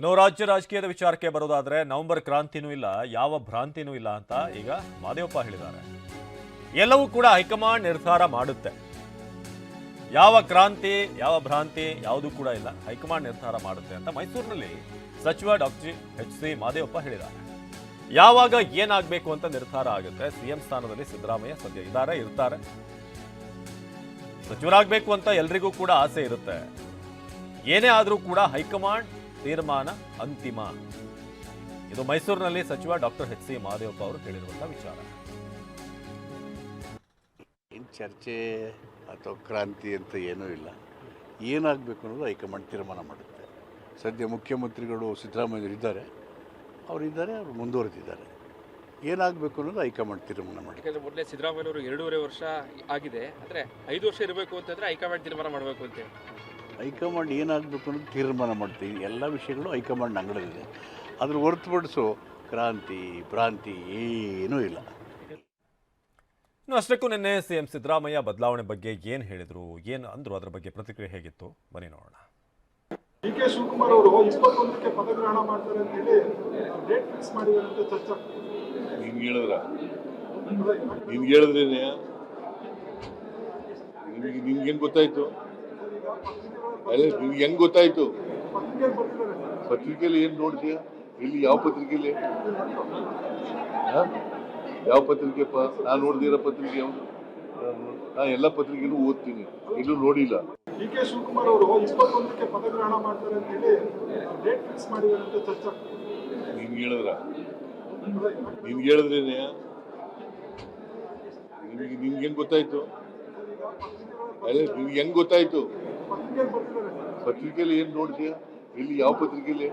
ಇನ್ನು ರಾಜ್ಯ ರಾಜಕೀಯದ ವಿಚಾರಕ್ಕೆ ಬರೋದಾದ್ರೆ ನವೆಂಬರ್ ಕ್ರಾಂತಿನೂ ಇಲ್ಲ, ಯಾವ ಭ್ರಾಂತಿನೂ ಇಲ್ಲ ಅಂತ ಈಗ ಮಾದೇವಪ್ಪ ಹೇಳಿದ್ದಾರೆ. ಎಲ್ಲವೂ ಕೂಡ ಹೈಕಮಾಂಡ್ ನಿರ್ಧಾರ ಮಾಡುತ್ತೆ. ಯಾವ ಕ್ರಾಂತಿ, ಯಾವ ಭ್ರಾಂತಿ ಯಾವುದೂ ಕೂಡ ಇಲ್ಲ, ಹೈಕಮಾಂಡ್ ನಿರ್ಧಾರ ಮಾಡುತ್ತೆ ಅಂತ ಮೈಸೂರಿನಲ್ಲಿ ಸಚಿವ ಡಾಕ್ಟರ್ ಎಚ್ ಸಿ ಮಾದೇವಪ್ಪ ಹೇಳಿದ್ದಾರೆ. ಯಾವಾಗ ಏನಾಗಬೇಕು ಅಂತ ನಿರ್ಧಾರ ಆಗುತ್ತೆ ಸಿಎಂ ಸ್ಥಾನದಲ್ಲಿ ಸಿದ್ದರಾಮಯ್ಯ ಸದ್ಯ ಇದ್ದಾರೆ, ಇರ್ತಾರೆ. ಸಚಿವರಾಗಬೇಕು ಅಂತ ಎಲ್ರಿಗೂ ಕೂಡ ಆಸೆ ಇರುತ್ತೆ. ಏನೇ ಆದರೂ ಕೂಡ ಹೈಕಮಾಂಡ್ ತೀರ್ಮಾನ ಅಂತಿಮ. ಇದು ಮೈಸೂರಿನಲ್ಲಿ ಸಚಿವ ಡಾಕ್ಟರ್ ಎಚ್ ಸಿ ಮಹದೇವಪ್ಪ ಅವರು ಹೇಳಿರುವಂತಹ ವಿಚಾರ. ಏನು ಚರ್ಚೆ ಅಥವಾ ಕ್ರಾಂತಿ ಅಂತ ಏನೂ ಇಲ್ಲ. ಏನಾಗಬೇಕು ಅನ್ನೋದು ಹೈಕಮಾಂಡ್ ತೀರ್ಮಾನ ಮಾಡುತ್ತೆ. ಸದ್ಯ ಮುಖ್ಯಮಂತ್ರಿಗಳು ಸಿದ್ದರಾಮಯ್ಯರು ಇದ್ದಾರೆ. ಅವರಿದ್ದಾರೆ ಅವರು ಮುಂದುವರೆದಿದ್ದಾರೆ. ಏನಾಗಬೇಕು ಅನ್ನೋದು ಹೈಕಮಾಂಡ್ ತೀರ್ಮಾನ ಮಾಡಿ ಯಾಕಂದ್ರೆ ಮೊದಲೇ ಸಿದ್ದರಾಮಯ್ಯವರು ಎರಡೂವರೆ ವರ್ಷ ಆಗಿದೆ. ಅಂದರೆ ಐದು ವರ್ಷ ಇರಬೇಕು ಅಂತಂದರೆ ಹೈಕಮಾಂಡ್ ತೀರ್ಮಾನ ಮಾಡಬೇಕು ಅಂತ ಹೈಕಮಾಂಡ್ ಏನಾಗಬೇಕು ಅನ್ನೋದು ತೀರ್ಮಾನ ಮಾಡ್ತೀವಿ. ಎಲ್ಲ ವಿಷಯಗಳು ಹೈಕಮಾಂಡ್ ಅಂಗಳಲ್ಲಿದೆ ಅದ್ರ ಹೊರತುಪಡಿಸು ಕ್ರಾಂತಿ ಭ್ರಾಂತಿ ಏನೂ ಇಲ್ಲ. ಇನ್ನು ಅಷ್ಟಕ್ಕೂ ನಿನ್ನೆ ಸಿಎಂ ಸಿದ್ದರಾಮಯ್ಯ ಬದಲಾವಣೆ ಬಗ್ಗೆ ಏನು ಹೇಳಿದರು ಏನು ಅಂದರು ಅದರ ಬಗ್ಗೆ ಪ್ರತಿಕ್ರಿಯೆ ಹೇಗಿತ್ತು? ಬನ್ನಿ ನೋಡೋಣ. ಡಿ ಕೆ ಶಿವಕುಮಾರ್ ಅವರು ಇಪ್ಪತ್ತೊಂದಕ್ಕೆ ಪದಗ್ರಹಣ ಮಾಡ್ತಾರೆ ಅಂತ ಹೇಳಿ ಡೇಟ್ ಫಿಕ್ಸ್ ಮಾಡಿದ್ದಾರೆ ಅಂತ ಚರ್ಚೆ ಆಗ್ತಿದೆ. ನಿನ್ಗೆ ಹೇಳಿದ್ರ? ನಿನ್ಗೆ ಹೇಳಿದ್ರೇನೆ? ನಿನ್ಗೆ ನಿನ್ಗೇನು ಗೊತ್ತಾಯ್ತು? ನಿನ್ಗೆ ಹೆಂಗ್ ಗೊತ್ತಾಯ್ತು? ಪತ್ರಿಕೆಯಲ್ಲಿ ಏನ್ ನೋಡಿದ್ಯಾ? ಇಲ್ಲಿ ಯಾವ ಪತ್ರಿಕೆಯಲ್ಲಿ ಹಾ? ಯಾವ ಪತ್ರಿಕೆಪ್ಪ ನಾನು ನೋಡ್ದಿರೋ ಪತ್ರಿಕೆ ಯಾವುದು? ನಾನು ಎಲ್ಲ ಪತ್ರಿಕೆನೂ ಓದ್ತೀನಿ. ಇಲ್ಲೂ ನೋಡಿಲ್ಲ. ಡಿ ಕೆ ಶಿವಕುಮಾರ್ ಅವರು ಇಪ್ಪತ್ತೊಂದಕ್ಕೆ ಪದಗ್ರಹಣ ಮಾಡ್ತಾರೆ ಅಂತ ಹೇಳಿ ಡೇಟ್ ಫಿಕ್ಸ್ ಮಾಡಿದ್ದಾರೆ ಅಂತ ಚರ್ಚೆ. ನಿನ್ಗೆ ಹೇಳಿದ್ರ? ನಿಮ್ಗೆ ನಿನ್ಗೆ ನಿಮ್ಗೆ ನಿಮ್ಗೆ ಹೆಂಗ್ ಗೊತ್ತಾಯ್ತು? ಅದೇ ನಿಮ್ಗೆ ಹೆಂಗ್ ಗೊತ್ತಾಯ್ತು? ಪತ್ರಿಕೆಯಲ್ಲಿ ಏನು ನೋಡಿದ್ಯಾ ಇಲ್ಲಿ ಯಾವ ಪತ್ರಿಕೆಯಲ್ಲಿ